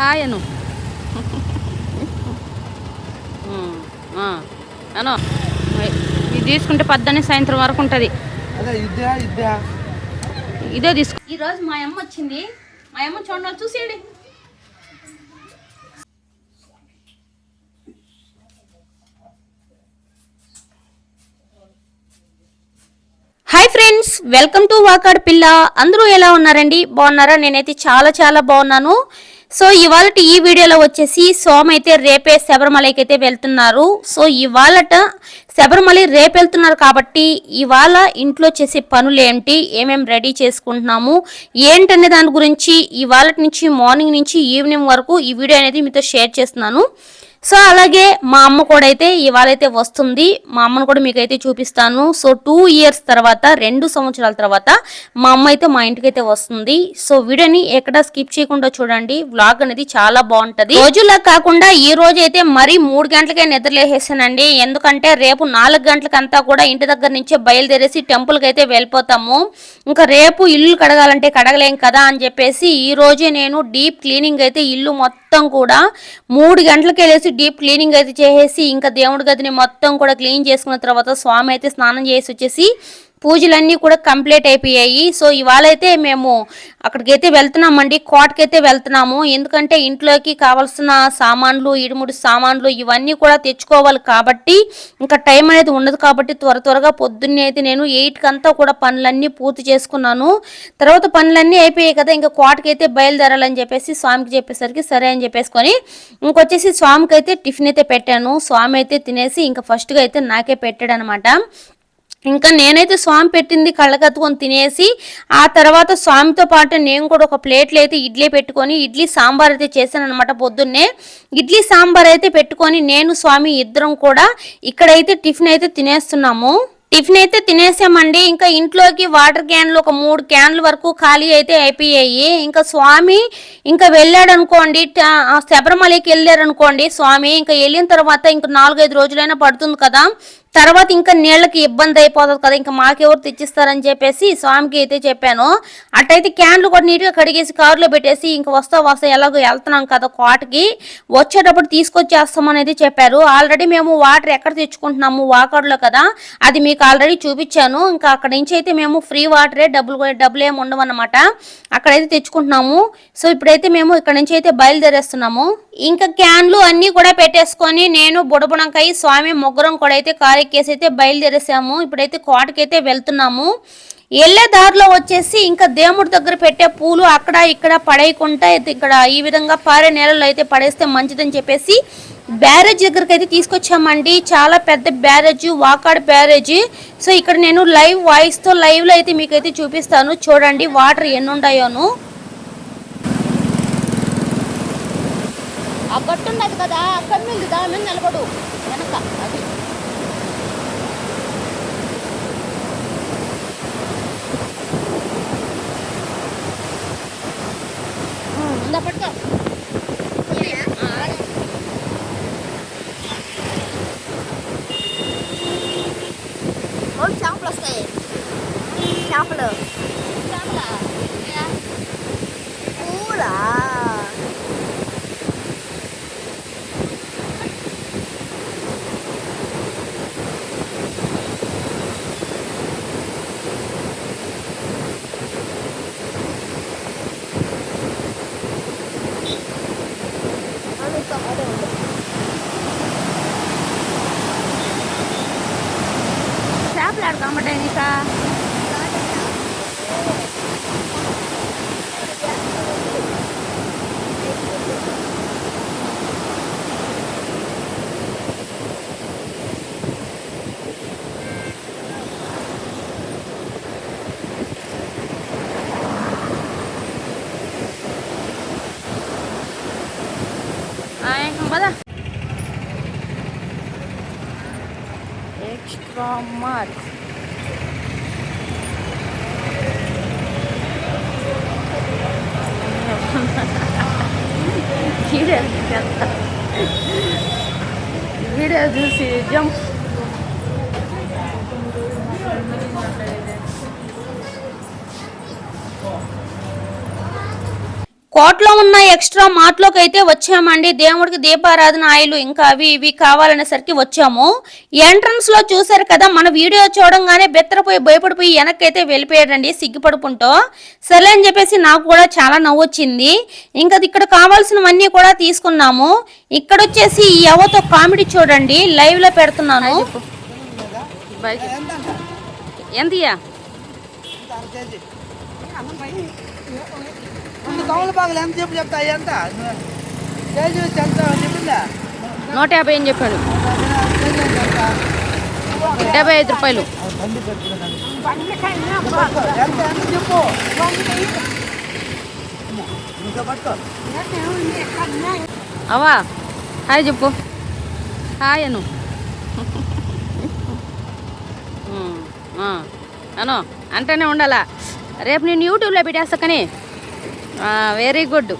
Hi అను అను ఇది తీసుకుంటే పద్దనే సాయంత్రం వరకు ఉంటుంది. అదే యుద్ధ యుద్ధ ఇదే తీసుకో. ఈరోజు మా అమ్మ వచ్చింది. మా అమ్మ చూడాలి చూసేయండి hi friends welcome to Wakad పిల్ల అందరూ ఎలా ఉన్నారండి? బాగున్నారా? నేనైతే చాలా చాలా బాగున్నాను. సో ఇవాళ ఈ వీడియోలో వచ్చేసి సోమ అయితే రేపే శబరిమలకి అయితే వెళ్తున్నారు. సో ఇవాళట శబరిమల రేపు వెళ్తున్నారు కాబట్టి ఇవాళ ఇంట్లో చేసే పనులు ఏంటి ఏమేమి రెడీ చేసుకుంటున్నాము ఏంటనే దాని గురించి ఇవాళ నుంచి మార్నింగ్ నుంచి ఈవినింగ్ వరకు ఈ వీడియో అనేది మీతో షేర్ చేస్తున్నాను. సో అలాగే మా అమ్మ కూడా అయితే ఇవాళైతే వస్తుంది. మా అమ్మను కూడా మీకైతే చూపిస్తాను. సో టూ ఇయర్స్ తర్వాత రెండు సంవత్సరాల తర్వాత మా అమ్మ అయితే మా ఇంటికి అయితే వస్తుంది. సో వీడియోని ఎక్కడ స్కిప్ చేయకుండా చూడండి. వ్లాగ్ అనేది చాలా బాగుంటది. రోజులా కాకుండా ఈ రోజు అయితే మరి మూడు గంటలకే నిద్రలేసేసానండి ఎందుకంటే రేపు నాలుగు గంటలకంతా కూడా ఇంటి దగ్గర నుంచే బయలుదేరేసి టెంపుల్కి అయితే వెళ్ళిపోతాము. ఇంకా రేపు ఇల్లు కడగాలంటే కడగలేం కదా అని చెప్పేసి ఈ రోజే నేను డీప్ క్లీనింగ్ అయితే ఇల్లు మొత్తం కూడా మూడు గంటలకి వెళ్ళేసి డీప్ క్లీనింగ్ అయితే చేసేసి ఇంకా దేవుడి గదిని మొత్తం కూడా క్లీన్ చేసుకున్న తర్వాత స్వామి అయితే స్నానం చేసి వచ్చేసి పూజలన్నీ కూడా కంప్లీట్ అయిపోయాయి. సో ఇవాళ అయితే మేము అక్కడికి అయితే వెళ్తున్నామండి. కోటకైతే వెళ్తున్నాము. ఎందుకంటే ఇంట్లోకి కావాల్సిన సామాన్లు ఇడుముడి సామాన్లు ఇవన్నీ కూడా తెచ్చుకోవాలి కాబట్టి ఇంకా టైం అనేది ఉండదు కాబట్టి త్వర త్వరగా పొద్దున్నే అయితే నేను ఎయిట్కి అంతా కూడా పనులన్నీ పూర్తి చేసుకున్నాను. తర్వాత పనులన్నీ అయిపోయాయి కదా ఇంకా కోటకైతే బయలుదేరాలని చెప్పేసి స్వామికి చెప్పేసరికి సరే అని చెప్పేసుకొని ఇంకొచ్చేసి స్వామికి అయితే టిఫిన్ అయితే పెట్టాను. స్వామి అయితే తినేసి ఇంకా ఫస్ట్గా అయితే నాకే పెట్టాడు అనమాట ఇంకా నేనైతే స్వామి పెట్టింది కళ్ళకత్తుకొని తినేసి ఆ తర్వాత స్వామితో పాటు నేను కూడా ఒక ప్లేట్లో అయితే ఇడ్లీ పెట్టుకొని ఇడ్లీ సాంబార్ అయితే చేశాను అనమాట పొద్దున్నే. ఇడ్లీ సాంబార్ అయితే పెట్టుకొని నేను స్వామి ఇద్దరం కూడా ఇక్కడైతే టిఫిన్ అయితే తినేస్తున్నాము. టిఫిన్ అయితే తినేసామండి. ఇంకా ఇంట్లోకి వాటర్ క్యాన్లు ఒక మూడు క్యాన్ల వరకు ఖాళీ అయితే అయిపోయాయి. ఇంకా స్వామి ఇంకా వెళ్ళాడు అనుకోండి శబరిమలకి వెళ్ళారు అనుకోండి స్వామి ఇంకా వెళ్ళిన తర్వాత ఇంకా నాలుగైదు రోజులైనా పడుతుంది కదా. తర్వాత ఇంకా నీళ్ళకి ఇబ్బంది అయిపోతుంది కదా ఇంకా మాకెవరు తెచ్చిస్తారని చెప్పేసి స్వామికి అయితే చెప్పాను. అట్టయితే క్యాన్లు కూడా నీట్గా కడిగేసి కారులో పెట్టేసి ఇంకా వస్తా వస్తా ఎలాగో వెళ్తున్నాం కదా కోటకి వచ్చేటప్పుడు తీసుకొచ్చేస్తామని అయితే చెప్పారు. ఆల్రెడీ మేము వాటర్ ఎక్కడ తెచ్చుకుంటున్నాము వాకర్లో కదా అది మీకు ఆల్రెడీ చూపించాను. ఇంకా అక్కడ నుంచి అయితే మేము ఫ్రీ వాటరే డబ్బులు డబ్బులు ఏమి ఉండవన్నమాట. అక్కడైతే తెచ్చుకుంటున్నాము. సో ఇప్పుడైతే మేము ఇక్కడ నుంచి అయితే బయలుదేరేస్తున్నాము. ఇంకా క్యాన్లు అన్నీ కూడా పెట్టేసుకొని నేను బుడబుడంకాయ స్వామి ముగ్గురం కూడా అయితే కారు ఎక్కేసి అయితే బయలుదేరేసాము. ఇప్పుడైతే కోటకైతే వెళ్తున్నాము. వెళ్ళే దారిలో వచ్చేసి ఇంకా దేవుడి దగ్గర పెట్టే పూలు అక్కడ ఇక్కడ పడేయకుండా ఇక్కడ ఈ విధంగా పారే నేలలో అయితే పడేస్తే మంచిదని చెప్పేసి బ్యారేజ్ దగ్గరికి అయితే తీసుకొచ్చామండి. చాలా పెద్ద బ్యారేజ్ వాకాడ్ బ్యారేజ్. సో ఇక్కడ నేను లైవ్ వాయిస్తో లైవ్లో అయితే మీకైతే చూపిస్తాను. చూడండి వాటర్ ఎన్ని ఉన్నాయోను ఆ గట్టు ఉన్నది కదా అక్కడ నుండి దాని నిలబడు. వెనక అది. ఇందా పట్టుకో చేపలు కోట్లో ఉన్న ఎక్స్ట్రా మార్ట్లోకి అయితే వచ్చామండి. దేవుడికి దీపారాధన ఆయిలు ఇంకా అవి ఇవి కావాలనేసరికి వచ్చాము. ఎంట్రన్స్లో చూసారు కదా మన వీడియో చూడంగానే బెత్తరపోయి భయపడిపోయి వెనక్కి అయితే వెళ్ళిపోయాడండి సిగ్గుపడుకుంటూ సరే అని చెప్పేసి నాకు కూడా చాలా నవ్వు వచ్చింది ఇంకా ఇక్కడ కావాల్సినవన్నీ కూడా తీసుకున్నాము. ఇక్కడ వచ్చేసి ఈ ఎవతో కామెడీ చూడండి. లైవ్లో పెడుతున్నాను. ఎంత ముందు కమల పాకలు ఎంత చెప్పు చెప్తా ఎంత? కేజీ ఎంత చెప్పిందా? నూట యాభై అని చెప్పాడు. డెబ్బై ఐదు రూపాయలు. చెప్పు? అవా హాయ్ చెప్పు. హాయ్ అను. అను అంటేనే ఉండాలా. రేపు నేను యూట్యూబ్లో పెట్టేస్తా కానీ వెరీ గుడ్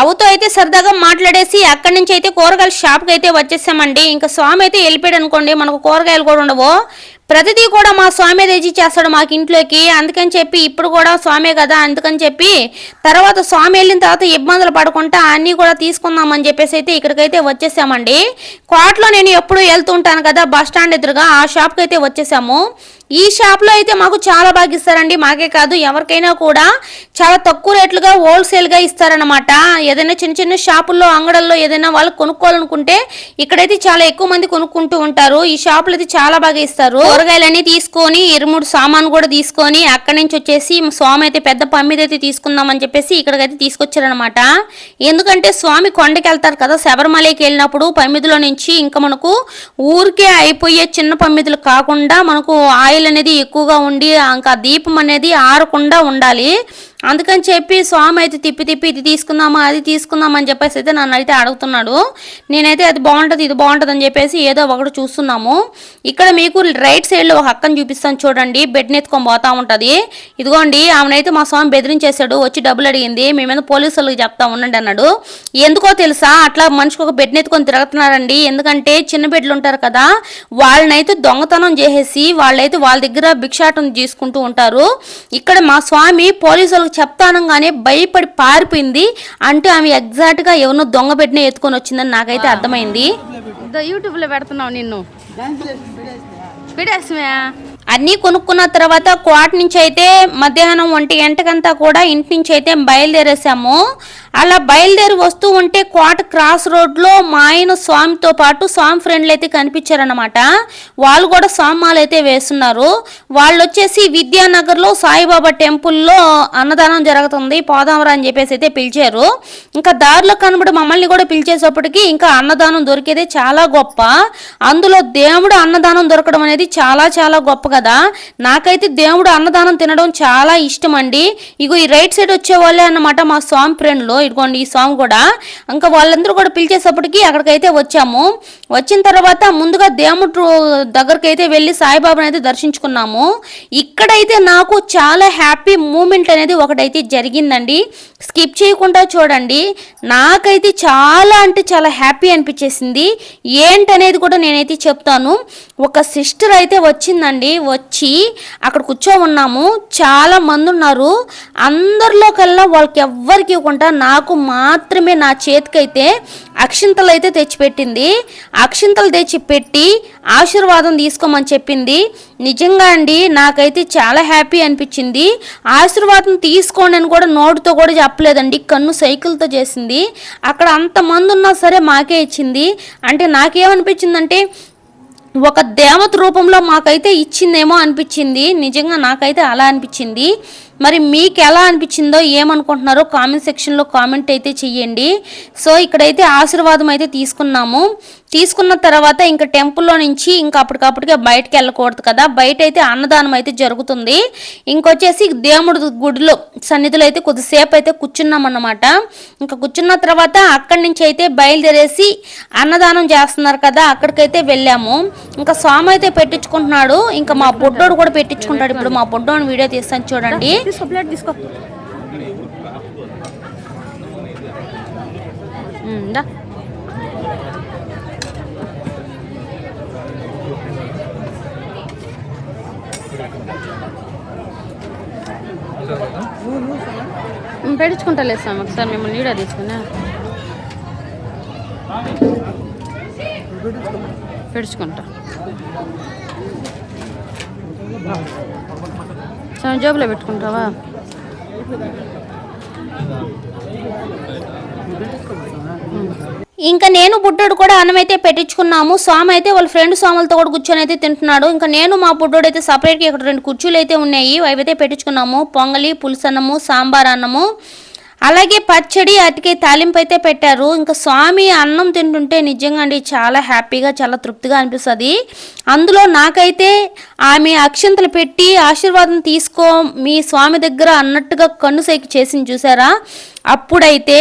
అవుతో అయితే సరదాగా మాట్లాడేసి అక్కడి నుంచి అయితే కూరగాయల షాప్కి అయితే వచ్చేసామండి. ఇంకా స్వామి అయితే వెళ్ళిపోయాడు అనుకోండి మనకు కూరగాయలు కూడా ఉండవు. ప్రతిదీ కూడా మా స్వామి తెచ్చి చేస్తాడు మాకు ఇంట్లోకి. అందుకని చెప్పి ఇప్పుడు కూడా స్వామే కదా అందుకని చెప్పి తర్వాత స్వామి వెళ్ళిన తర్వాత ఇబ్బందులు పడకుండా అన్నీ కూడా తీసుకుందామని చెప్పేసి అయితే ఇక్కడికైతే వచ్చేసామండి. కోటలో నేను ఎప్పుడు వెళ్తూ ఉంటాను కదా బస్ స్టాండ్ ఎదురుగా ఆ షాప్కి అయితే వచ్చేసాము. ఈ షాప్లో అయితే మాకు చాలా బాగా ఇస్తారండి. మాకే కాదు ఎవరికైనా కూడా చాలా తక్కువ రేట్లుగా హోల్సేల్గా ఇస్తారనమాట ఏదైనా చిన్న చిన్న షాపుల్లో అంగడల్లో ఏదైనా వాళ్ళు కొనుక్కోవాలనుకుంటే ఇక్కడైతే చాలా ఎక్కువ మంది కొనుక్కుంటూ ఉంటారు. ఈ షాపులు అయితే చాలా బాగా ఇస్తారు. కూరగాయలన్నీ తీసుకొని ఇరుముడు సామాన్ కూడా తీసుకొని అక్కడి నుంచి వచ్చేసి స్వామి అయితే పెద్ద పమ్మిది అయితే తీసుకుందామని చెప్పేసి ఇక్కడికైతే తీసుకొచ్చారనమాట ఎందుకంటే స్వామి కొండకి వెళ్తారు కదా శబరిమలకి వెళ్ళినప్పుడు పమ్మిదిలో నుంచి ఇంకా మనకు ఊరికే అయిపోయే చిన్న పమ్మిదులు కాకుండా మనకు ఆయిల్ అనేది ఎక్కువగా ఉండి ఇంకా దీపం అనేది ఆరకుండా ఉండాలి. అందుకని చెప్పి స్వామి అయితే తిప్పి తిప్పి ఇది తీసుకుందామా అది తీసుకుందామా అని చెప్పేసి అయితే నన్ను అయితే అడుగుతున్నాడు. నేనైతే అది బాగుంటుంది ఇది బాగుంటుంది అని చెప్పేసి ఏదో ఒకటి చూస్తున్నాము. ఇక్కడ మీకు రైట్ సైడ్లో ఒక హక్కను చూపిస్తాను చూడండి. బెడ్ నెత్తుకొని పోతా ఉంటుంది. ఇదిగోండి ఆమెనైతే మా స్వామి బెదిరించేశాడు వచ్చి డబ్బులు అడిగింది. మేమేదో పోలీసులకు చెప్తా ఉండండి అన్నాడు. ఎందుకో తెలుసా అట్లా మనిషికి ఒక బెడ్ నెత్తుకొని తిరుగుతున్నారండి. ఎందుకంటే చిన్న బిడ్డలు ఉంటారు కదా వాళ్ళనైతే దొంగతనం చేసేసి వాళ్ళైతే వాళ్ళ దగ్గర భిక్షాటం తీసుకుంటూ ఉంటారు. ఇక్కడ మా స్వామి పోలీసులకు చెప్తానంగానే భయపడి పారిపోయింది. అంటే ఆమె ఎగ్జాక్ట్గా ఎవరినో దొంగ పెట్టిన ఎత్తుకొని వచ్చిందని నాకైతే అర్థమైంది. యూట్యూబ్లో పెడుతున్నావు నిన్ను. పెట్టేస్తుమే అన్నీ కొనుక్కున్న తర్వాత కోట నుంచి అయితే మధ్యాహ్నం ఒంటి గంటకంతా కూడా ఇంటి నుంచి అయితే బయలుదేరేసాము. అలా బయలుదేరి వస్తూ ఉంటే కోట క్రాస్ రోడ్లో మా ఆయన స్వామితో పాటు స్వామి ఫ్రెండ్లు అయితే కనిపించారనమాట వాళ్ళు కూడా స్వామాలు అయితే వేస్తున్నారు. వాళ్ళు వచ్చేసి విద్యానగర్లో సాయిబాబా టెంపుల్లో అన్నదానం జరుగుతుంది పోదామరా అని చెప్పేసి అయితే పిలిచారు. ఇంకా దారిలో కనబడి మమ్మల్ని కూడా పిలిచేసప్పటికి ఇంకా అన్నదానం దొరికేదే చాలా గొప్ప. అందులో దేవుడు అన్నదానం దొరకడం అనేది చాలా చాలా గొప్ప కదా. నాకైతే దేవుడు అన్నదానం తినడం చాలా ఇష్టం అండి. ఇగో ఈ రైట్ సైడ్ వచ్చే వాళ్ళే అన్నమాట మా స్వామి ఫ్రెండ్లు. ఇదిగోండి ఈ స్వామి కూడా. ఇంకా వాళ్ళందరూ కూడా పిలిచేసప్పటికి అక్కడికైతే వచ్చాము. వచ్చిన తర్వాత ముందుగా దేవుడు దగ్గరికి అయితే వెళ్ళి సాయిబాబాని అయితే దర్శించుకున్నాము. ఇక్కడైతే నాకు చాలా హ్యాపీ మూమెంట్ అనేది ఒకటైతే జరిగిందండి. స్కిప్ చేయకుండా చూడండి. నాకైతే చాలా అంటే చాలా హ్యాపీ అనిపించేసింది. ఏంటనేది కూడా నేనైతే చెప్తాను. ఒక సిస్టర్ అయితే వచ్చిందండి. వచ్చి అక్కడ కూర్చో ఉన్నాము. చాలా మంది ఉన్నారు. అందరిలో కల్లా వాళ్ళకి ఎవ్వరికి ఇవ్వకుండా నాకు మాత్రమే నా చేతికైతే అక్షింతలు అయితే తెచ్చిపెట్టింది. అక్షింతలు తెచ్చి పెట్టి ఆశీర్వాదం తీసుకోమని చెప్పింది. నిజంగా అండి నాకైతే చాలా హ్యాపీ అనిపించింది. ఆశీర్వాదం తీసుకోండి అని కూడా నోటితో కూడా చెప్పలేదండి. కన్ను సైకిల్తో చేసింది. అక్కడ అంతమంది ఉన్నా సరే మాకే ఇచ్చింది. అంటే నాకేమనిపించిందంటే ఒక దేవత రూపంలో మాకైతే ఇచ్చిందేమో అనిపించింది. నిజంగా నాకైతే అలా అనిపించింది. మరి మీకు ఎలా అనిపించిందో ఏమనుకుంటున్నారో కామెంట్ సెక్షన్లో కామెంట్ అయితే చెయ్యండి. సో ఇక్కడైతే ఆశీర్వాదం అయితే తీసుకున్నాము. తీసుకున్న తర్వాత ఇంకా టెంపుల్లో నుంచి ఇంకా అప్పటికప్పటికే బయటకు వెళ్ళకూడదు కదా. బయట అయితే అన్నదానం అయితే జరుగుతుంది. ఇంకొచ్చేసి దేవుడు గుడిలో సన్నిధిలో అయితే కొద్దిసేపు అయితే కూర్చున్నాం అన్నమాట ఇంకా కూర్చున్న తర్వాత అక్కడి నుంచి అయితే బయలుదేరేసి అన్నదానం చేస్తున్నారు కదా అక్కడికైతే వెళ్ళాము. ఇంకా స్వామి అయితే పెట్టించుకుంటున్నాడు. ఇంకా మా బొడ్డోడు కూడా పెట్టించుకుంటాడు. ఇప్పుడు మా బొడ్డోని వీడియో తీస్తాను చూడండి. తీసుకో ప్లేట్ తీసుకో దా పెట్టించుకుంటా లేదు ఒకసారి మిమ్మల్ని నీడా తీసుకున్నా పెడుచుకుంటా స్వామి జేబులో పెట్టుకుంటావా? ఇంకా నేను బుడ్డోడు కూడా అన్నం అయితే పెట్టించుకున్నాము. స్వామి అయితే వాళ్ళ ఫ్రెండ్ స్వాములతో కూడా కూర్చొని అయితే తింటున్నాడు. ఇంకా నేను మా బుడ్డోడు అయితే సపరేట్గా ఇక్కడ రెండు కుర్చీలు అయితే ఉన్నాయి. అవి అయితే పెట్టించుకున్నాము. పొంగలి పులుసన్నము సాంబార్ అన్నము. అలాగే పచ్చడి అటుకే తాలింపు అయితే పెట్టారు. ఇంకా స్వామి అన్నం తింటుంటే నిజంగా అండి చాలా హ్యాపీగా చాలా తృప్తిగా అనిపిస్తుంది. అందులో నాకైతే ఆమె అక్షంతలు పెట్టి ఆశీర్వాదం తీసుకో మీ స్వామి దగ్గర అన్నట్టుగా కన్ను సైకి చేసింది చూసారా? అప్పుడైతే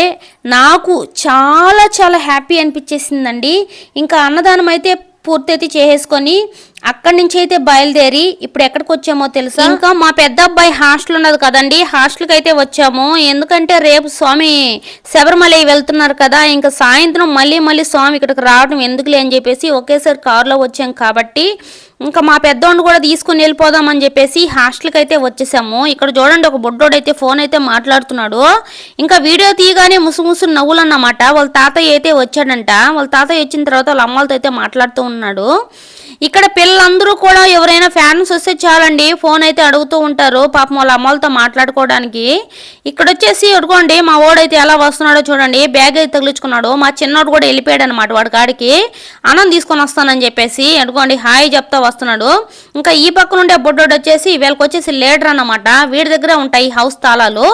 నాకు చాలా చాలా హ్యాపీ అనిపించేసిందండి. ఇంకా అన్నదానం అయితే పూర్తయితే చేసేసుకొని అక్కడి నుంచి అయితే బయలుదేరి ఇప్పుడు ఎక్కడికి వచ్చామో తెలుసా? ఇంకా మా పెద్ద అబ్బాయి హాస్టల్ ఉన్నది కదండి. హాస్టల్కి అయితే వచ్చాము. ఎందుకంటే రేపు స్వామి శబరిమల వెళ్తున్నారు కదా. ఇంకా సాయంత్రం మళ్ళీ మళ్ళీ స్వామి ఇక్కడికి రావడం ఎందుకులే అని చెప్పేసి ఒకేసారి కారులో వచ్చాం కాబట్టి ఇంకా మా పెద్దోడిని కూడా తీసుకుని వెళ్ళిపోదామని చెప్పేసి హాస్టల్కి అయితే వచ్చేసాము. ఇక్కడ చూడండి ఒక బొడ్డోడు అయితే ఫోన్ అయితే మాట్లాడుతున్నాడు. ఇంకా వీడియో తీయగానే ముసు ముసు నవ్వులు అన్నమాట వాళ్ళ తాతయ్య అయితే వచ్చాడంట. వాళ్ళ తాతయ్య వచ్చిన తర్వాత వాళ్ళ అమ్మలతో అయితే మాట్లాడుతూ ఉన్నాడు. ఇక్కడ పిల్లలందరూ కూడా ఎవరైనా ఫ్యాన్స్ వస్తే చాలండి ఫోన్ అయితే అడుగుతూ ఉంటారు. పాపం వాళ్ళ అమ్మలతో మాట్లాడుకోవడానికి. ఇక్కడ వచ్చేసి అడుకోండి మా ఓడైతే ఎలా వస్తున్నాడో చూడండి. బ్యాగ్ అయితే తగిలించుకున్నాడు. మా చిన్నోడు కూడా వెళ్ళిపోయాడు అనమాట వాడి కాడికి. అన్నం తీసుకొని వస్తానని చెప్పేసి అడుకోండి హాయ్ చెప్తా వస్తున్నాడు. ఇంకా ఈ పక్కన ఉండే బొడ్డోడు వచ్చేసి వీళ్ళకి వచ్చేసి లీడర్ అన్నమాట. వీడి దగ్గర ఉంటాయి హౌస్ తాళాలు.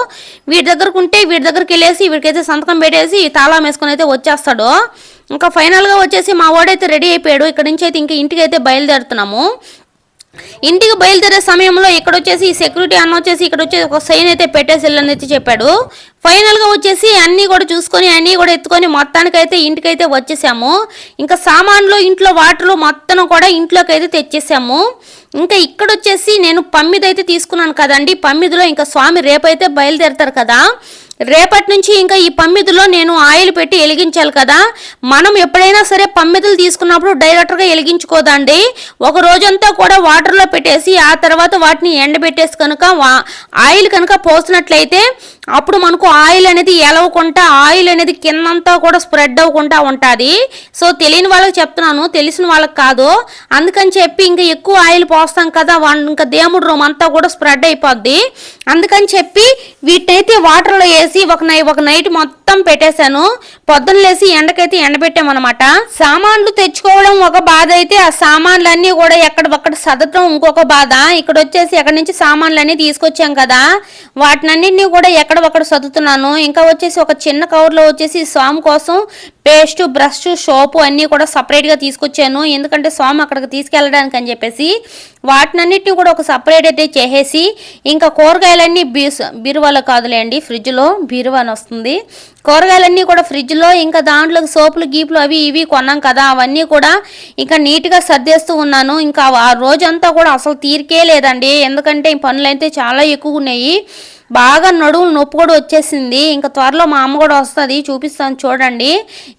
వీడి దగ్గరకు ఉంటే వీడి దగ్గరికి వెళ్ళేసి వీడికైతే సంతకం పెట్టేసి తాళం వేసుకొని అయితే వచ్చేస్తాడు. ఇంకా ఫైనల్గా వచ్చేసి మా వాడైతే రెడీ అయిపోయాడు. ఇక్కడ నుంచి అయితే ఇంకా ఇంటికి అయితే బయలుదేరుతున్నాము. ఇంటికి బయలుదేరే సమయంలో ఇక్కడ వచ్చేసి సెక్యూరిటీ అన్న వచ్చేసి ఇక్కడ వచ్చేసి ఒక సైన్ అయితే పెట్టేసి వెళ్ళని అయితే చెప్పాడు. ఫైనల్గా వచ్చేసి అన్నీ కూడా చూసుకొని అన్నీ కూడా ఎత్తుకొని మొత్తానికైతే ఇంటికైతే వచ్చేసాము. ఇంకా సామాన్లు ఇంట్లో వాటర్లు మొత్తం కూడా ఇంట్లోకి అయితే తెచ్చేసాము. ఇంకా ఇక్కడ వచ్చేసి నేను పమ్మిది అయితే తీసుకున్నాను కదండి. పమ్మిదిలో ఇంకా స్వామి రేపైతే బయలుదేరతారు కదా. రేపటి నుంచి ఇంకా ఈ పమ్మిదిలో నేను ఆయిల్ పెట్టి వెలిగించాలి కదా. మనం ఎప్పుడైనా సరే పమ్మిదులు తీసుకున్నప్పుడు డైరెక్ట్గా వెలిగించుకోదండి. ఒక రోజంతా కూడా వాటర్లో పెట్టేసి ఆ తర్వాత వాటిని ఎండబెట్టేసి కనుక వా- ఆయిల్ కనుక పోసినట్లయితే అప్పుడు మనకు ఆయిల్ అనేది ఎలవకుండా ఆయిల్ అనేది కిందంతా కూడా స్ప్రెడ్ అవ్వకుండా ఉంటుంది. సో తెలియని వాళ్ళకి చెప్తున్నాను తెలిసిన వాళ్ళకి కాదు. అందుకని చెప్పి ఇంకా ఎక్కువ ఆయిల్ పోస్తాం కదా ఇంకా దేవుడు రూమ్ అంతా కూడా స్ప్రెడ్ అయిపోద్ది. అందుకని చెప్పి వీటినైతే వాటర్లో వేసి ఒక నై ఒక నైట్ మొత్తం పెట్టేశాను. పొద్దున్న లేసి ఎండకైతే ఎండబెట్టామన్నమాట. సామాన్లు తెచ్చుకోవడం ఒక బాధ అయితే ఆ సామాన్లన్నీ కూడా ఎక్కడొక్కడ సదటం ఇంకొక బాధ. ఇక్కడ వచ్చేసి ఎక్కడి నుంచి సామాన్లన్నీ తీసుకొచ్చాం కదా వాటినన్నింటినీ కూడా అక్కడ సర్దుతున్నాను. ఇంకా వచ్చేసి ఒక చిన్న కవర్లో వచ్చేసి స్వామి కోసం పేస్ట్ బ్రష్ సోపు అన్నీ కూడా సపరేట్గా తీసుకొచ్చాను. ఎందుకంటే స్వామి అక్కడికి తీసుకెళ్ళడానికి అని చెప్పేసి వాటినన్నిటిని కూడా ఒక సపరేట్ అయితే చేసేసి ఇంకా కూరగాయలన్నీ బీస్ బీరువాలో కాదులేండి ఫ్రిడ్జ్లో బీరువా అని వస్తుంది. కూరగాయలన్నీ కూడా ఫ్రిడ్జ్లో ఇంకా దాంట్లో సోపులు గీపులు అవి ఇవి కొన్నాం కదా అవన్నీ కూడా ఇంకా నీట్గా సర్దేస్తూ ఉన్నాను. ఇంకా ఆ రోజంతా కూడా అసలు తీరికే లేదండి. ఎందుకంటే ఈ పనులు అయితే చాలా ఎక్కువ ఉన్నాయి. బాగా నడువులు నొప్పి కూడా వచ్చేసింది. ఇంకా త్వరలో మా అమ్మ కూడా వస్తుంది చూపిస్తాను చూడండి.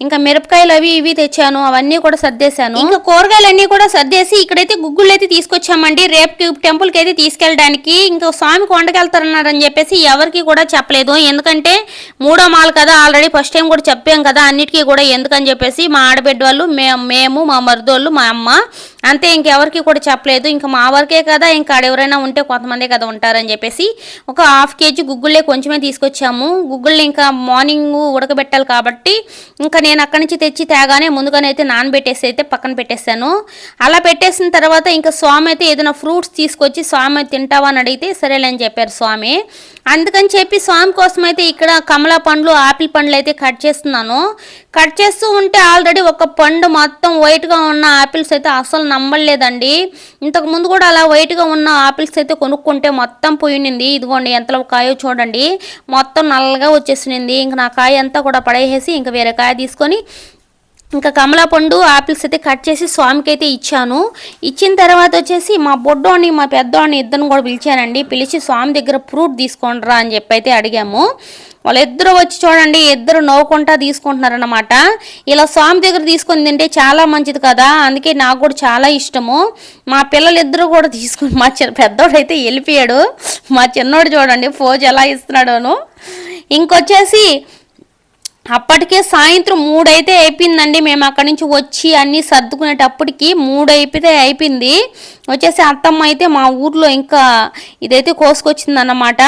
ఇంకా మిరపకాయలు అవి ఇవి తెచ్చాను అవన్నీ కూడా సర్దేశాను. ఇంకా కూరగాయలు అన్నీ కూడా సర్దేసి ఇక్కడైతే గుగ్గులు అయితే తీసుకొచ్చామండి. రేపు టెంపుల్కి అయితే తీసుకెళ్ళడానికి. ఇంకా స్వామికి వండకెళ్తారన్నారని చెప్పేసి ఎవరికి కూడా చెప్పలేదు. ఎందుకంటే మూడో మాల్ కదా ఆల్రెడీ ఫస్ట్ టైం కూడా చెప్పాం కదా అన్నిటికీ కూడా ఎందుకని చెప్పేసి మా ఆడబిడ్డ వాళ్ళు మేము మా మరుదోళ్ళు మా అమ్మ అంతే ఇంకెవరికి కూడా చెప్పలేదు. ఇంకా మా వరకే కదా ఇంకా ఎవరైనా ఉంటే కొంతమందే కదా ఉంటారని చెప్పేసి ఒక హాఫ్ కేజీ గుగ్గుళ్ళే కొంచెమే తీసుకొచ్చాము. గుగ్గుళ్ళు ఇంకా మార్నింగ్ ఉడకబెట్టాలి కాబట్టి ఇంకా నేను అక్కడి నుంచి తెచ్చి తేగానే ముందుగానే అయితే నానబెట్టేసి అయితే పక్కన పెట్టేశాను. అలా పెట్టేసిన తర్వాత ఇంకా స్వామి అయితే ఏదైనా ఫ్రూట్స్ తీసుకొచ్చి స్వామి తింటావా? అని అడిగితే సరేలే అని చెప్పారు స్వామి. అందుకని చెప్పి స్వామి కోసం అయితే ఇక్కడ కమలా పండ్లు ఆపిల్ పండ్లు అయితే కట్ చేస్తున్నాను. కట్ చేస్తూ ఉంటే ఆల్రెడీ ఒక పండు మొత్తం వైట్గా ఉన్న ఆపిల్స్ అయితే అసలు నమ్మలేదండి. ఇంతకు ముందు కూడా అలా వైట్గా ఉన్న ఆపిల్స్ అయితే కొనుక్కుంటే మొత్తం పోయినింది. ఇదిగోండి ఎంతలో కాయో చూడండి. మొత్తం నల్లగా వచ్చేసింది ఇంక నా కాయ అంతా కూడా పడేసేసి ఇంకా వేరే కాయ తీసుకొని ఇంకా కమలా పండు ఆపిల్స్ అయితే కట్ చేసి స్వామికి అయితే ఇచ్చాను. ఇచ్చిన తర్వాత వచ్చేసి మా బొడ్డోని మా పెద్దోడిని ఇద్దరిని కూడా పిలిచానండి. పిలిచి స్వామి దగ్గర ఫ్రూట్ తీసుకోండిరా అని చెప్పి అయితే అడిగాము. వాళ్ళిద్దరు వచ్చి చూడండి ఇద్దరు నవ్వుకుంటా తీసుకుంటున్నారన్నమాట. ఇలా స్వామి దగ్గర తీసుకుని తింటే చాలా మంచిది కదా అందుకే నాకు కూడా చాలా ఇష్టము. మా పిల్లలిద్దరూ కూడా తీసుకుని మా చిన్న పెద్దోడు అయితే వెళ్ళిపోయాడు. మా చిన్నోడు చూడండి ఫోజ్ ఎలా ఇస్తున్నాడోను. ఇంకొచ్చేసి అప్పటికే సాయంత్రం మూడైతే అయిపోయిందండి. మేము అక్కడి నుంచి వచ్చి అన్నీ సర్దుకునేటప్పటికి మూడు అయిపోతే అయిపోయింది. వచ్చేసి అత్తమ్మ అయితే మా ఊర్లో ఇంకా ఇదైతే కోసుకొచ్చిందన్నమాట.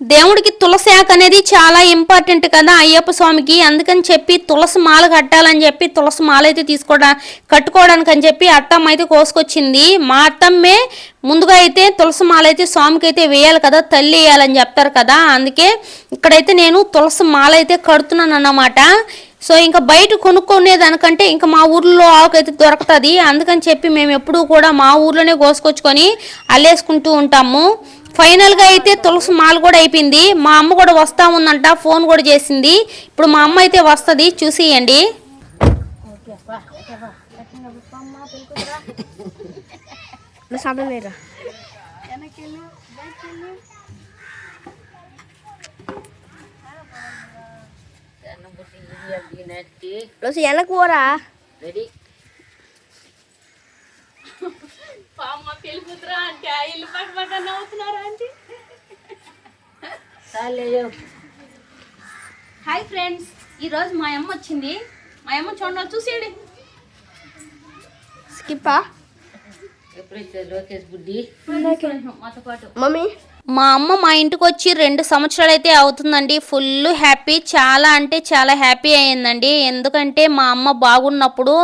దేవుడికి తులసి ఆకు అనేది చాలా ఇంపార్టెంట్ కదా అయ్యప్ప స్వామికి. అందుకని చెప్పి తులసి మాల కట్టాలని చెప్పి తులసి మాల అయితే తీసుకోవడా కట్టుకోవడానికి అని చెప్పి అత్తమ్మ అయితే కోసుకొచ్చింది. మా అత్తమ్మే ముందుగా అయితే తులసి మాల అయితే స్వామికి అయితే వేయాలి కదా తల్లి వేయాలని చెప్తారు కదా. అందుకే ఇక్కడైతే నేను తులసి మాల అయితే కడుతున్నాను అన్నమాట. సో ఇంకా బయట కొనుక్కునే దానికంటే ఇంకా మా ఊర్లో ఆకు అయితే దొరుకుతుంది. అందుకని చెప్పి మేము ఎప్పుడూ కూడా మా ఊర్లోనే కోసుకొచ్చుకొని అల్లేసుకుంటూ ఉంటాము. ఫైనల్గా అయితే తులసి మాల కూడా అయిపోయింది. మా అమ్మ కూడా వస్తా ఉందంట ఫోన్ కూడా చేసింది. ఇప్పుడు మా అమ్మ అయితే వస్తుంది చూసేయండి. నువ్వు సమయం లేదా రోజు వెనక్కి పోరా హాయ్ ఫ్రెండ్స్ ఈరోజు మా అమ్మ వచ్చింది. మా అమ్మ చూడండి చూసేయండి. స్కిప్పా? మాతో పాటు. మమ్మీ? మా అమ్మ మా ఇంటికి వచ్చి రెండు సంవత్సరాలు అయితే అవుతుందండి. Full happy. చాలా అంటే చాలా హ్యాపీ అయ్యిందండి. ఎందుకంటే మా అమ్మ బాగున్నప్పుడు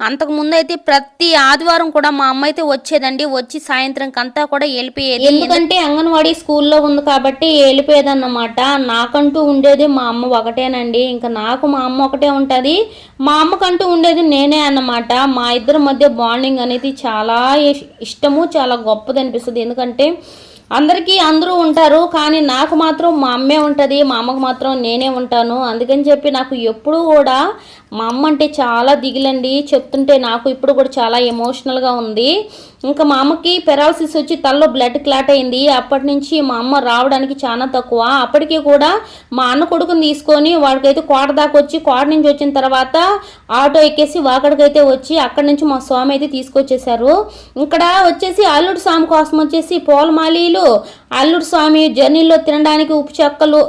అంతకు ముందు అయితే ప్రతి ఆదివారం కూడా మా అమ్మ అయితే వచ్చేదండి. వచ్చి సాయంత్రం అంతా కూడా వెళ్ళిపోయేది ఎందుకంటే అంగన్వాడీ స్కూల్లో ఉంది కాబట్టి వెళ్ళిపోయేదన్నమాట నాకంటూ ఉండేది మా అమ్మ ఒకటేనండి. ఇంకా నాకు మా అమ్మ ఒకటే ఉంటుంది. మా అమ్మకంటూ ఉండేది నేనే అన్నమాట. మా ఇద్దరి మధ్య బాండింగ్ అనేది చాలా ఇష్- ఇష్టము చాలా గొప్పది అనిపిస్తుంది ఎందుకంటే అందరికీ అందరూ ఉంటారు కానీ నాకు మాత్రం మా అమ్మే ఉంటుంది మా అమ్మకు మాత్రం నేనే ఉంటాను. అందుకని చెప్పి నాకు ఎప్పుడూ కూడా మా అమ్మ అంటే చాలా దిగులండి. చెప్తుంటే నాకు ఇప్పుడు కూడా చాలా ఎమోషనల్గా ఉంది. ఇంకా మా అమ్మకి పెరాలసిస్ వచ్చి తలలో బ్లడ్ క్లాట్ అయింది. అప్పటి నుంచి మా అమ్మ రావడానికి చాలా తక్కువ. అప్పటికి కూడా మా అన్న కొడుకుని తీసుకొని వాడికైతే కోట దాకా వచ్చి కోట నుంచి వచ్చిన తర్వాత ఆటో ఎక్కేసి వాకడికైతే వచ్చి అక్కడి నుంచి మా స్వామి అయితే తీసుకొచ్చేసారు ఇక్కడ వచ్చేసి అల్లుడు స్వామి కోసం వచ్చేసి పూలమాలీలు అల్లుడు స్వామి జర్నీలో తినడానికి ఉప్పు చెక్కలు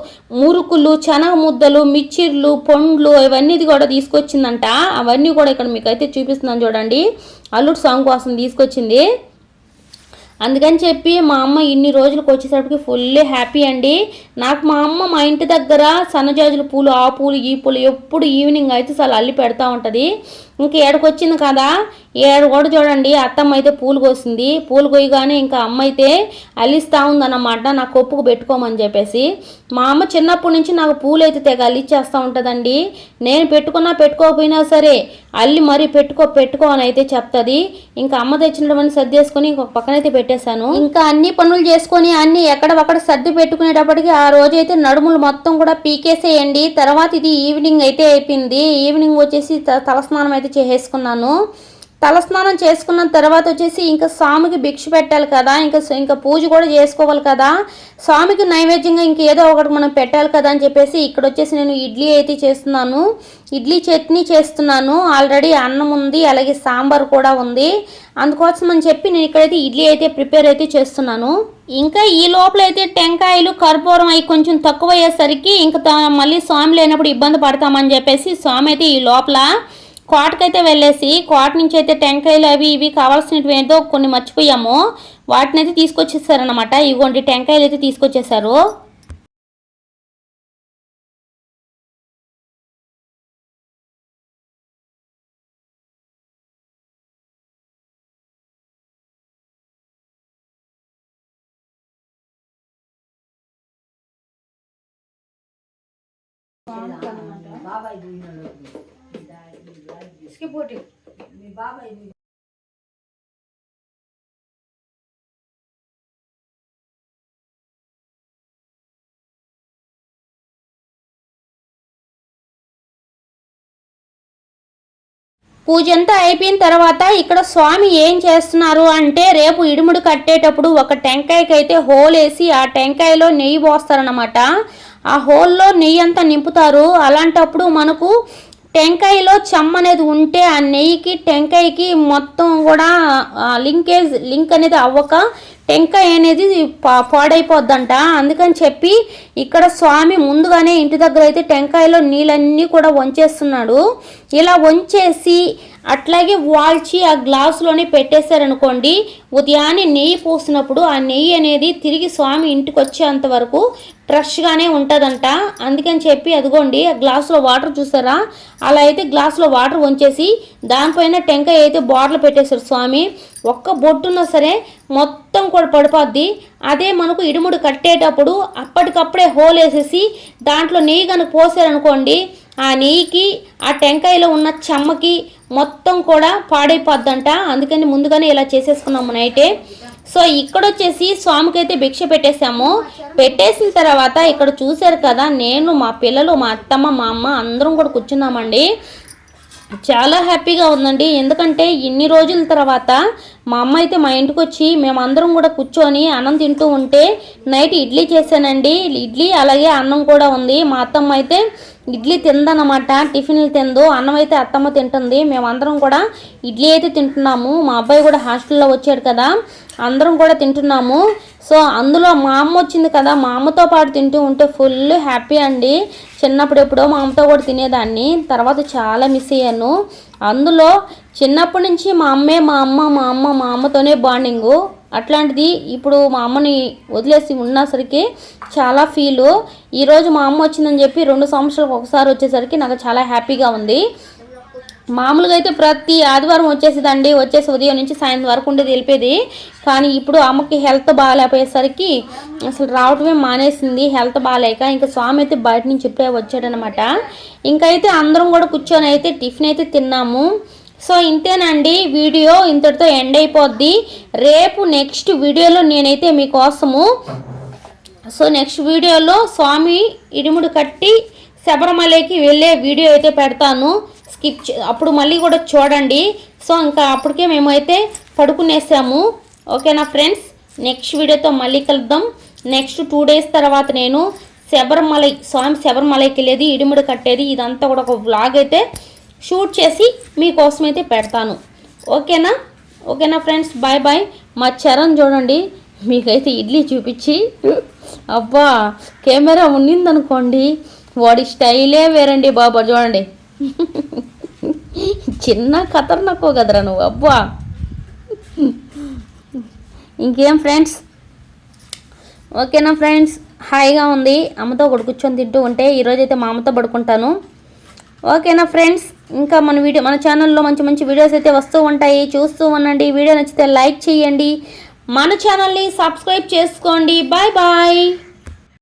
మురుకులు శనగ ముద్దలు మిచ్చిర్లు పండ్లు ఇవన్నీ కూడా తీసుకొచ్చిందంట. అవన్నీ కూడా ఇక్కడ మీకు అయితే చూపిస్తున్నాను చూడండి. అల్లుడు స్వామి కోసం తీసుకొచ్చింది. అందుకని చెప్పి మా అమ్మ ఇన్ని రోజులకు వచ్చేసరికి ఫుల్ హ్యాపీ అండి. నాకు మా అమ్మ మా ఇంటి దగ్గర సన్నజాజుల పూలు ఆ పూలు ఈ పూలు ఎప్పుడు ఈవినింగ్ అయితే చాలా అల్లి పెడతా ఉంటుంది. ఇంక ఏడకొచ్చింది కదా? ఏడు కూడా చూడండి అత్తమ్మ అయితే పూలు కోసింది. పూలు కోయగానే ఇంకా అమ్మ అయితే అల్లిస్తూ ఉందన్నమాట నా కొప్పుకు పెట్టుకోమని చెప్పేసి. మా అమ్మ చిన్నప్పటి నుంచి నాకు పూలు అయితే తెగ అల్లిచ్చేస్తూ ఉంటుందండి. నేను పెట్టుకున్నా పెట్టుకోకపోయినా సరే అల్లి మరీ పెట్టుకో పెట్టుకో అని అయితే చెప్తుంది. ఇంకా అమ్మ తెచ్చినటువంటి సర్దేసుకొని ఇంకొక పక్కనైతే పెట్టేశాను. ఇంకా అన్ని పనులు చేసుకొని అన్ని ఎక్కడ ఒక్కడ సర్ది పెట్టుకునేటప్పటికి ఆ రోజు అయితే నడుములు మొత్తం కూడా పీకేసేయండి. తర్వాత ఇది ఈవినింగ్ అయితే అయిపోయింది. ఈవినింగ్ వచ్చేసి త- తలస్నానం అయితే చేసేసుకున్నాను. తలస్నానం చేసుకున్న తర్వాత వచ్చేసి ఇంకా స్వామికి భిక్ష పెట్టాలి కదా ఇంకా ఇంకా పూజ కూడా చేసుకోవాలి కదా. స్వామికి నైవేద్యంగా ఇంక ఏదో ఒకటి మనం పెట్టాలి కదా అని చెప్పేసి ఇక్కడ వచ్చేసి నేను ఇడ్లీ అయితే చేస్తున్నాను. ఇడ్లీ చట్నీ చేస్తున్నాను. ఆల్రెడీ అన్నం ఉంది అలాగే సాంబార్ కూడా ఉంది. అందుకోసం అని చెప్పి నేను ఇక్కడైతే ఇడ్లీ అయితే ప్రిపేర్ అయితే చేస్తున్నాను. ఇంకా ఈ లోపల అయితే టెంకాయలు కర్పూరం అవి కొంచెం తక్కువ అయ్యేసరికి ఇంకా మళ్ళీ స్వామి లేనప్పుడు ఇబ్బంది పడతామని చెప్పేసి స్వామి అయితే ఈ లోపల కోటకైతే వెళ్ళేసి కోట నుంచి అయితే టెంకాయలు అవి ఇవి కావాల్సినవి ఏదో కొన్ని మర్చిపోయాము. వాటిని అయితే తీసుకొచ్చేసారనమాట ఇవ్వండి టెంకాయలు అయితే తీసుకొచ్చేసారు. పూజ అంతా అయిపోయిన తర్వాత ఇక్కడ స్వామి ఏం చేస్తున్నారు అంటే రేపు ఇడుముడు కట్టేటప్పుడు ఒక టెంకాయకి అయితే హోల్ వేసి ఆ టెంకాయలో నెయ్యి పోస్తారనమాట ఆ హోల్లో నెయ్యి అంతా నింపుతారు. అలాంటప్పుడు మనకు టెంకాయలో చెమ్మ అనేది ఉంటే ఆ నెయ్యికి టెంకాయకి మొత్తం కూడా లింకేజ్ లింక్ అనేది అవ్వక టెంకాయ అనేది పా- పాడైపోద్దంట. అందుకని చెప్పి ఇక్కడ స్వామి ముందుగానే ఇంటి దగ్గర అయితే టెంకాయలో నీళ్ళన్నీ కూడా వంచేస్తున్నాడు. ఇలా వంచేసి అట్లాగే వాల్చి ఆ గ్లాసులోనే పెట్టేశారనుకోండి ఉదయాన్నే నెయ్యి పోసినప్పుడు ఆ నెయ్యి అనేది తిరిగి స్వామి ఇంటికి వచ్చేంత వరకు ఫ్రెష్గానే ఉంటుందంట. అందుకని చెప్పి అదిగోండి ఆ గ్లాసులో వాటర్ చూసారా? అలా అయితే గ్లాసులో వాటర్ వంచేసి దానిపైన టెంకాయ అయితే బాటిల్ పెట్టేశారు స్వామి. ఒక్క బొట్టున్నా సరే మొత్తం కూడా పడిపోద్ది. అదే మనకు ఇడుముడు కట్టేటప్పుడు అప్పటికప్పుడే హోల్ వేసేసి దాంట్లో నెయ్యి కనుక పోసారనుకోండి ఆ నెయ్యికి ఆ టెంకాయలో ఉన్న చెమ్మకి మొత్తం కూడా పాడైపోద్దంట. అందుకని ముందుగానే ఇలా చేసేసుకున్నాము నైటే. సో ఇక్కడ వచ్చేసి స్వామికి అయితే భిక్ష పెట్టేశాము. పెట్టేసిన తర్వాత ఇక్కడ చూశారు కదా నేను మా పిల్లలు మా అత్తమ్మ మా అమ్మ అందరం కూడా కూర్చున్నామండి. చాలా హ్యాపీగా ఉందండి. ఎందుకంటే ఇన్ని రోజుల తర్వాత మా అమ్మ అయితే మా ఇంటికి వచ్చి మేమందరం కూడా కూర్చొని అన్నం తింటూ ఉంటే నైట్ ఇడ్లీ చేశానండి. ఇడ్లీ అలాగే అన్నం కూడా ఉంది. మా అత్తమ్మ అయితే ఇడ్లీ తిందనమాట టిఫిన్లు తిందో అన్నం అయితే అత్తమ్మ తింటుంది. మేమందరం కూడా ఇడ్లీ అయితే తింటున్నాము. మా అబ్బాయి కూడా హాస్టల్లో వచ్చాడు కదా అందరం కూడా తింటున్నాము. సో అందులో మా అమ్మ వచ్చింది కదా మా అమ్మతో పాటు తింటూ ఉంటే ఫుల్ హ్యాపీ అండి. చిన్నప్పుడు ఎప్పుడో మా అమ్మతో కూడా తినేదాన్ని. తర్వాత చాలా మిస్ అయ్యాను. అందులో చిన్నప్పటి నుంచి మా అమ్మే మా అమ్మ మా అమ్మ మా అమ్మతోనే బాండింగు. అట్లాంటిది ఇప్పుడు మా అమ్మని వదిలేసి ఉన్నసరికి చాలా ఫీలు ఈరోజు మా అమ్మ వచ్చిందని చెప్పి రెండు సంవత్సరాలకు ఒకసారి వచ్చేసరికి నాకు చాలా హ్యాపీగా ఉంది. మామూలుగా అయితే ప్రతి ఆదివారం వచ్చేసేదండి. వచ్చేసి ఉదయం నుంచి సాయంత్రం వరకు ఉండేది వెళ్ళిపోయేది. కానీ ఇప్పుడు అమ్మకి హెల్త్ బాగాలేకపోయేసరికి అసలు రావటమే మానేసింది. హెల్త్ బాగాలేక ఇంకా స్వామి అయితే బయట నుంచి ఇప్పుడే వచ్చాడనమాట. ఇంకైతే అందరం కూడా కూర్చొని అయితే టిఫిన్ అయితే తిన్నాము. సో ఇంతేనండి వీడియో ఇంతటితో ఎండ్ అయిపోద్ది. రేపు నెక్స్ట్ వీడియోలో నేనైతే మీకోసము సో నెక్స్ట్ వీడియోలో స్వామి ఇరుముడు కట్టి శబరిమలకి వెళ్ళే వీడియో అయితే పెడతాను. స్కిప్ అప్పుడు మళ్ళీ కూడా చూడండి. సో ఇంకా అప్పటికే మేమైతే పడుకునేసాము. ఓకేనా ఫ్రెండ్స్? నెక్స్ట్ వీడియోతో మళ్ళీ కలుద్దాం. నెక్స్ట్ టూ డేస్ తర్వాత నేను శబరిమలై స్వామి శబరిమలకి వెళ్ళేది ఇడిముడు కట్టేది ఇదంతా కూడా ఒక వ్లాగ్ అయితే షూట్ చేసి మీకోసం అయితే పెడతాను. ఓకేనా? ఓకేనా ఫ్రెండ్స్? Bye bye. మా చరణ్ చూడండి మీకైతే ఇడ్లీ చూపించి. అబ్బా కెమెరా ఉండిందనుకోండి వాడి స్టైలే వేరండి బాబా చూడండి. చిన్న ఖతర్నాకో కదరా నువ్వు అబ్బా. ఇంకేం ఫ్రెండ్స్? ఓకేనా ఫ్రెండ్స్? హాయిగా ఉంది. అమ్మతో ఒకటి కూర్చొని తింటూ ఉంటే ఈరోజైతే మా అమ్మతో పడుకుంటాను. ఓకేనా ఫ్రెండ్స్? ఇంకా మన వీడియో మన ఛానల్లో మంచి మంచి వీడియోస్ అయితే వస్తూ ఉంటాయి. చూస్తూ ఉండండి. వీడియో నచ్చితే లైక్ చేయండి. మన ఛానల్ని సబ్స్క్రైబ్ చేసుకోండి. Bye bye.